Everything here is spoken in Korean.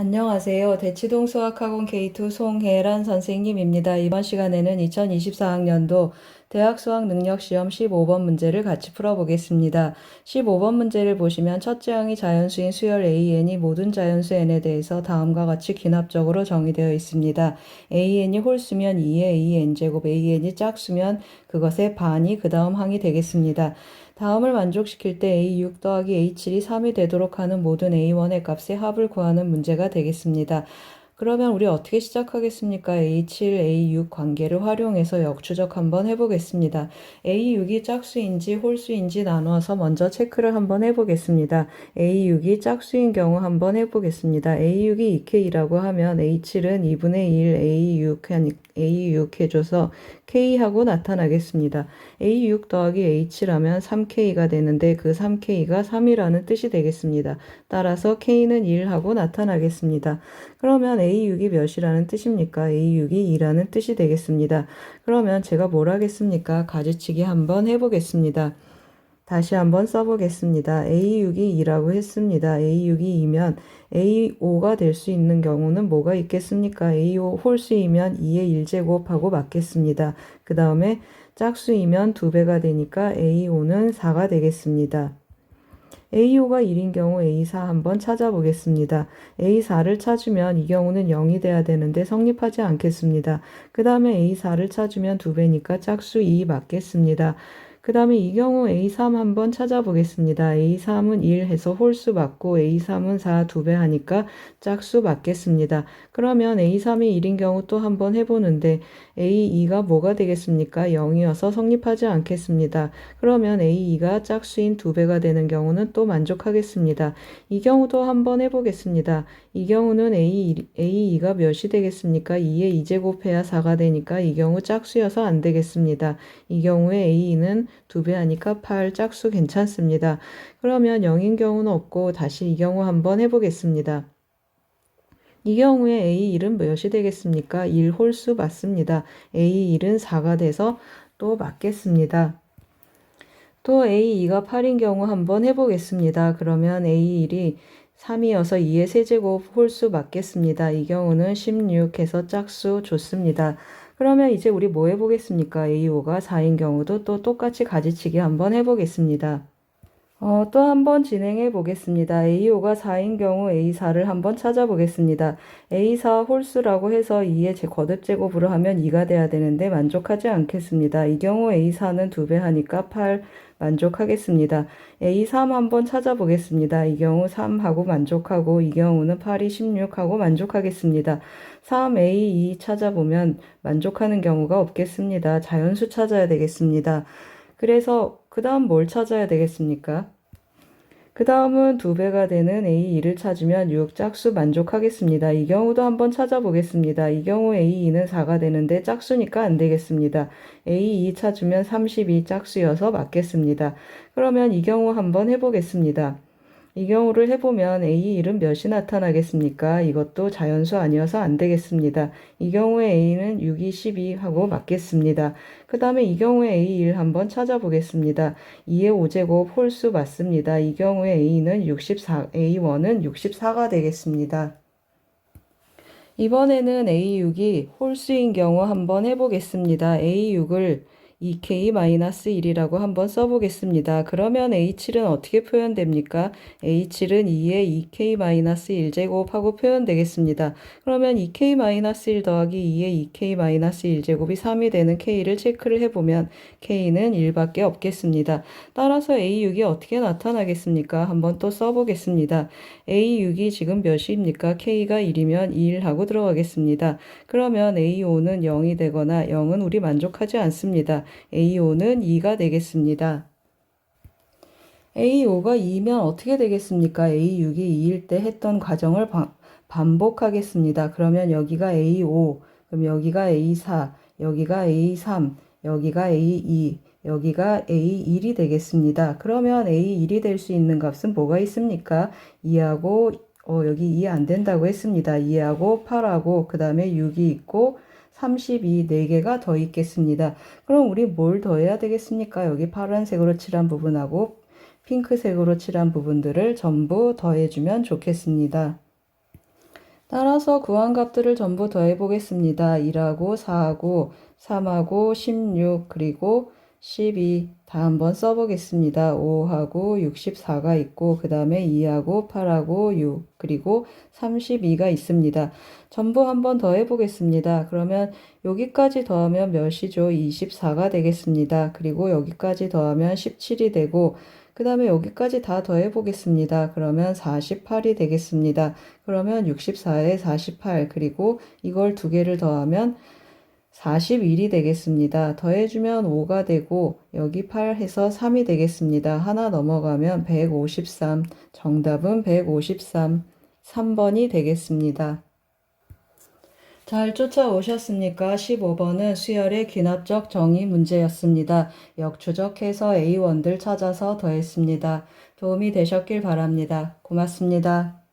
안녕하세요. 대치동 수학학원 K2 송혜란 선생님입니다. 이번 시간에는 2024학년도 대학 수학 능력 시험 15번 문제를 같이 풀어보겠습니다. 15번 문제를 보시면 첫째 항이 자연수인 수열 AN이 모든 자연수 N에 대해서 다음과 같이 귀납적으로 정의되어 있습니다. AN이 홀수면 2의 AN제곱, AN이 짝수면 그것의 반이 그 다음 항이 되겠습니다. 다음을 만족시킬 때 A6 더하기 A7이 3이 되도록 하는 모든 A1의 값의 합을 구하는 문제가 되겠습니다. 그러면 우리 어떻게 시작하겠습니까? A7, A6 관계를 활용해서 역추적 한번 해보겠습니다. A6이 짝수인지 홀수인지 나누어서 먼저 체크를 한번 해보겠습니다. A6이 짝수인 경우 한번 해보겠습니다. A6이 2K라고 하면 A7은 2분의 1 A6, A6 해줘서 K하고 나타나겠습니다. A6 더하기 H 하면 3K가 되는데 그 3K가 3이라는 뜻이 되겠습니다. 따라서 K는 1하고 나타나겠습니다. 그러면 A6이 몇이라는 뜻입니까? A6이 2라는 뜻이 되겠습니다. 그러면 제가 뭘 하겠습니까? 가지치기 한번 해보겠습니다. 다시 한번 써보겠습니다. A6이 2라고 했습니다. A6이 2면 A5가 될 수 있는 경우는 뭐가 있겠습니까? A5 홀수이면 2의 1제곱하고 맞겠습니다. 그 다음에 짝수이면 2배가 되니까 A5는 4가 되겠습니다. A5가 1인 경우 A4 한번 찾아보겠습니다. A4를 찾으면 이 경우는 0이 돼야 되는데 성립하지 않겠습니다. 그 다음에 A4를 찾으면 2배니까 짝수 2 맞겠습니다. 그 다음에 이 경우 A3 한번 찾아보겠습니다. A3은 1 해서 홀수 맞고 A3은 4 두 배 하니까 짝수 맞겠습니다. 그러면 A3이 1인 경우 또 한번 해보는데 A2가 뭐가 되겠습니까? 0이어서 성립하지 않겠습니다. 그러면 A2가 짝수인 두 배가 되는 경우는 또 만족하겠습니다. 이 경우도 한번 해보겠습니다. 이 경우는 A, A2가 몇이 되겠습니까? 2에 2제곱 해야 4가 되니까 이 경우 짝수여서 안 되겠습니다. 이 경우에 A는 두 배 하니까 8 짝수 괜찮습니다. 그러면 0인 경우는 없고 다시 이 경우 한번 해보겠습니다. 이 경우에 A1은 몇이 되겠습니까? 1 홀수 맞습니다. A1은 4가 돼서 또 맞겠습니다. 또 A2가 8인 경우 한번 해보겠습니다. 그러면 A1이 3이어서 2의 세제곱 홀수 맞겠습니다. 이 경우는 16해서 짝수 좋습니다. 그러면 이제 우리 뭐 해보겠습니까? A5가 4인 경우도 또 똑같이 가지치기 한번 해보겠습니다. 어, 또 한번 진행해 보겠습니다. A5가 4인 경우 A4를 한번 찾아보겠습니다. A4 홀수라고 해서 2의 제 거듭 제곱으로 하면 2가 돼야 되는데 만족하지 않겠습니다. 이 경우 A4는 2배 하니까 8 만족하겠습니다. A3 한번 찾아보겠습니다. 이 경우 3하고 만족하고 이 경우는 8이 16하고 만족하겠습니다. 3A2 찾아보면 만족하는 경우가 없겠습니다. 자연수 찾아야 되겠습니다. 그래서 그 다음 뭘 찾아야 되겠습니까? 그 다음은 두 배가 되는 A2를 찾으면 6 짝수 만족하겠습니다. 이 경우도 한번 찾아보겠습니다. 이 경우 A2는 4가 되는데 짝수니까 안 되겠습니다. A2 찾으면 32 짝수여서 맞겠습니다. 그러면 이 경우 한번 해보겠습니다. 이 경우를 해보면 A1은 몇이 나타나겠습니까? 이것도 자연수 아니어서 안 되겠습니다. 이 경우에 A는 6이 12 하고 맞겠습니다. 그 다음에 이 경우에 A1 한번 찾아보겠습니다. 2의 5제곱 홀수 맞습니다. 이 경우에 A는 64, A1은 64가 되겠습니다. 이번에는 A6이 홀수인 경우 한번 해보겠습니다. A6을 2k-1이라고 한번 써보겠습니다. 그러면 H7은 어떻게 표현됩니까? H7은 2의 2k-1제곱하고 표현되겠습니다. 그러면 2k-1 더하기 2의 2k-1제곱이 3이 되는 k를 체크를 해보면 k는 1밖에 없겠습니다. 따라서 A6이 어떻게 나타나겠습니까? 한번 또 써보겠습니다. A6이 지금 몇입니까? k가 1이면 1 하고 들어가겠습니다. 그러면 A5는 0이 되거나 0은 우리 만족하지 않습니다. A5는 2가 되겠습니다. A5가 2면 어떻게 되겠습니까? A6이 2일 때 했던 과정을 바, 반복하겠습니다. 그러면 여기가 A5, 그럼 여기가 A4, 여기가 A3, 여기가 A2, 여기가 A1이 되겠습니다. 그러면 A1이 될 수 있는 값은 뭐가 있습니까? 2하고 어, 여기 2 안 된다고 했습니다. 2하고 8하고 그 다음에 6이 있고 32, 4개가 더 있겠습니다. 그럼 우리 뭘 더해야 되겠습니까? 여기 파란색으로 칠한 부분하고 핑크색으로 칠한 부분들을 전부 더해주면 좋겠습니다. 따라서 구한 값들을 전부 더해 보겠습니다. 1하고 4하고 3하고 16 그리고 12 다 한번 써보겠습니다. 5하고 64가 있고 그 다음에 2하고 8하고 6 그리고 32가 있습니다. 전부 한번 더 해 보겠습니다. 그러면 여기까지 더하면 몇이죠? 24가 되겠습니다. 그리고 여기까지 더하면 17이 되고 그 다음에 여기까지 다 더해 보겠습니다. 그러면 48이 되겠습니다. 그러면 64에 48 그리고 이걸 두 개를 더하면 41이 되겠습니다. 더해주면 5가 되고 여기 8 해서 3이 되겠습니다. 하나 넘어가면 153 정답은 153 3번이 되겠습니다. 잘 쫓아오셨습니까? 15번은 수열의 귀납적 정의 문제였습니다. 역추적해서 A1들 찾아서 더했습니다. 도움이 되셨길 바랍니다. 고맙습니다.